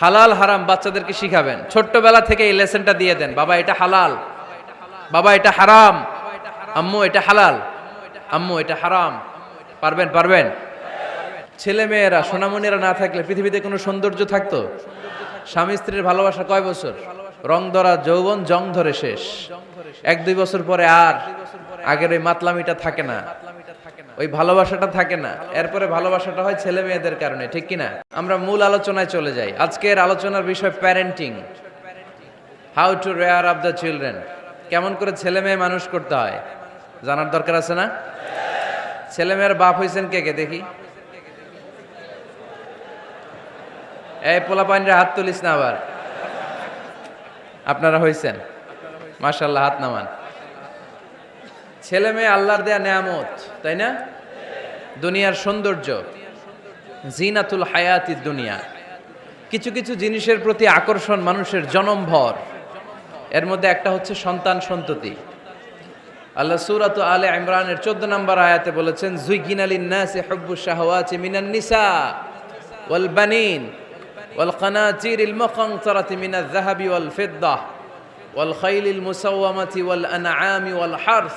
হালাল, হারাম বাচ্চাদেরকে শিখাবেন। ছোট্টবেলা থেকে এই লেসনটা দিয়ে দেন, বাবা, এটা হালাল। বাবা, এটা হারাম। আম্মু, এটা হালাল। আম্মু, এটা হারাম। পারবেন পারবেন? ছেলে মেয়েরা সোনামণিরা না থাকলে পৃথিবীতে কোনো সৌন্দর্য থাকতো? স্বামী স্ত্রীর ভালোবাসা কয় বছর? রং ধরা, যৌবন, জং ধরে শেষ। এক, দুই বছর পরে আর আগের ওই মাতলামিটা থাকে না। ওই ভালোবাসাটা থাকে না। এরপরে ভালোবাসাটা হয় ছেলে মেয়েদের কারণে ঠিক কিনা? আমরা মূল আলোচনায় চলে যাই। আজকের আলোচনার বিষয় parenting how to rear up the children কেমন করে ছেলে মেয়ে মানুষ করতে হয়? জানার দরকার আছে না? ছেলে মেয়ের বাপ হয়েছেন কে কে? দেখি। এই পোলা পানির হাত তুলিস না আবার। আপনারা হয়েছেন মাশাল্লাহ হাত নামান। ছেলে মেয়ে আল্লাহর দেয়া নেয়ামত, তাই না? দুনিয়ার সৌন্দর্য। জিনাতুল হায়াতি দুনিয়া। কিছু কিছু জিনিসের প্রতি আকর্ষণ মানুষের জনমভর। এর মধ্যে একটা হচ্ছে সন্তান সন্ততি। আল্লাহ সুরাত আলে ইমরানের চোদ্দ নম্বর আয়াতে বলেছেন, জুইগিন আলিন নাসি হব্বু শাহওয়াতি মিনান নিসা ওয়াল বানিন ওয়াল কানাতির ইল মুকানতারাতি মিনাল যাহাবি ওয়াল ফিদ্দাহ ওয়াল খাইলিল মুসাওয়ামাতি ওয়াল আনআমি ওয়াল হারথ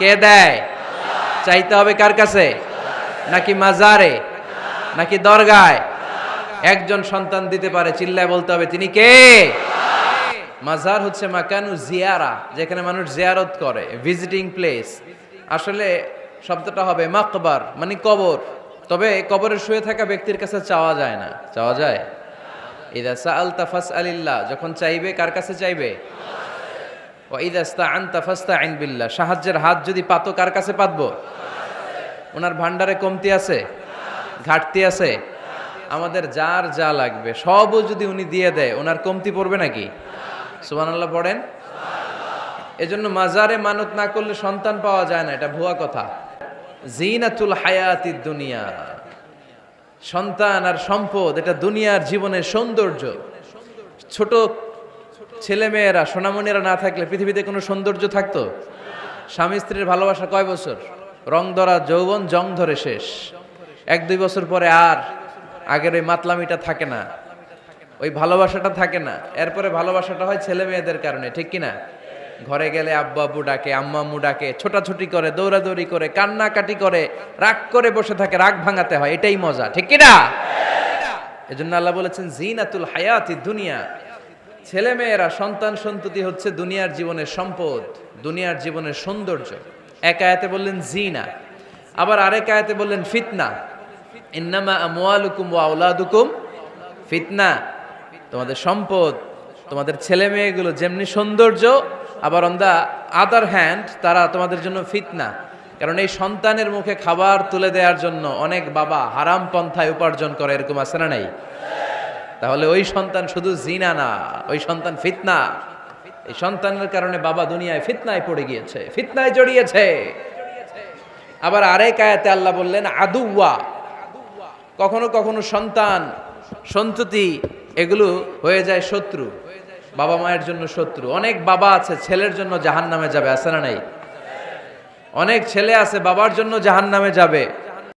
কে দেয়? চাইতে হবে কার কাছে? নাকি মাজারে? নাকি দরগায়? একজন সন্তান দিতে পারে, চিল্লায় বলতে হবে, তিনি কে? মাজার হচ্ছে মাকানু জিয়ারা, যেখানে মানুষ জিয়ারত করে ভিজিটিং প্লেস আসলে শব্দটা হবে মাকবার মানে কবর। তবে কবরে শুয়ে থাকা ব্যক্তির কাছে চাওয়া যায় না। চাওয়া যায়? ইদা সাআল তাফাস আলিল্লাহ যখন চাইবে, কার কাছে চাইবে? ও ইদাস্তা আইন সাহায্যের হাত যদি পাতো, কার কাছে পাতবো? ওনার ভান্ডারে কমতি আছে? ঘাটতি আছে? আমাদের যার যা লাগবে, সবও যদি উনি দিয়ে দেয়, ওনার কমতি পড়বে নাকি? সুবহানাল্লাহ পড়েন? এজন্য মাজারে মানত না করলে সন্তান পাওয়া যায় না, এটা ভুয়া কথা। জিনাতুল হায়াতিদ দুনিয়া। সন্তান আর সম্পদ, এটা দুনিয়ার জীবনের সৌন্দর্য। ছোট ছেলে মেয়েরা সোনামণিরা না থাকলে পৃথিবীতে কোনো সৌন্দর্য থাকতো? স্বামী স্ত্রীর ভালোবাসা কয় বছর? রং ধরা, যৌবন, জং ধরে শেষ। এক দুই বছর পরে আর আগের ওই মাতলামিটা থাকে না। ওই ভালোবাসাটা থাকে না। এরপরে ভালোবাসাটা হয় ছেলে মেয়েদের কারণে, ঠিক কিনা ঘরে গেলে আব্বু আব্বু ডাকে, আম্মা আম্মু ডাকে, ছোটাছুটি করে, দৌড়াদৌড়ি করে, কান্নাকাটি করে, রাগ করে বসে থাকে, রাগ ভাঙাতে হয়, এটাই মজা, ঠিক কিনা এজন্য আল্লাহ বলেছেন, জিনাতুল হায়াতি দুনিয়া ছেলে মেয়েরা সন্তান সন্ততি হচ্ছে দুনিয়ার জীবনের সম্পদ, দুনিয়ার জীবনের সৌন্দর্য। এক আয়াতে বললেন জিনা, আবার আরেক আয়াতে বললেন ফিতনা। ইন্নামা আমওয়ালুকুম ওয়া আওলাদুকুম ফিতনা। তোমাদের সম্পদ, তোমাদের ছেলে মেয়েগুলো যেমনি সৌন্দর্য, আবার অন দা আদার হ্যান্ড তারা তোমাদের জন্য ফিতনা। কারণ এই সন্তানের মুখে খাবার তুলে দেওয়ার জন্য অনেক বাবা হারাম পন্থায় উপার্জন করে, এরকম আছে না নাই? তাহলে ওই সন্তান শুধু জিনা না, ওই সন্তান ফিতনা। এই সন্তানের কারণে বাবা দুনিয়ায় ফিতনায় পড়ে গিয়েছে, ফিতনায় জড়িয়েছে। আবার আরেক আয়াতে আল্লাহ বললেন আদুয়া কখনো কখনো সন্তান সন্ততি, এগুলো হয়ে যায় শত্রু, বাবা মায়ের জন্য শত্রু। অনেক বাবা আছে, ছেলের জন্য জাহান নামে যাবে, আছে না নাই? অনেক ছেলে আছে, বাবার জন্য জাহান নামে যাবে।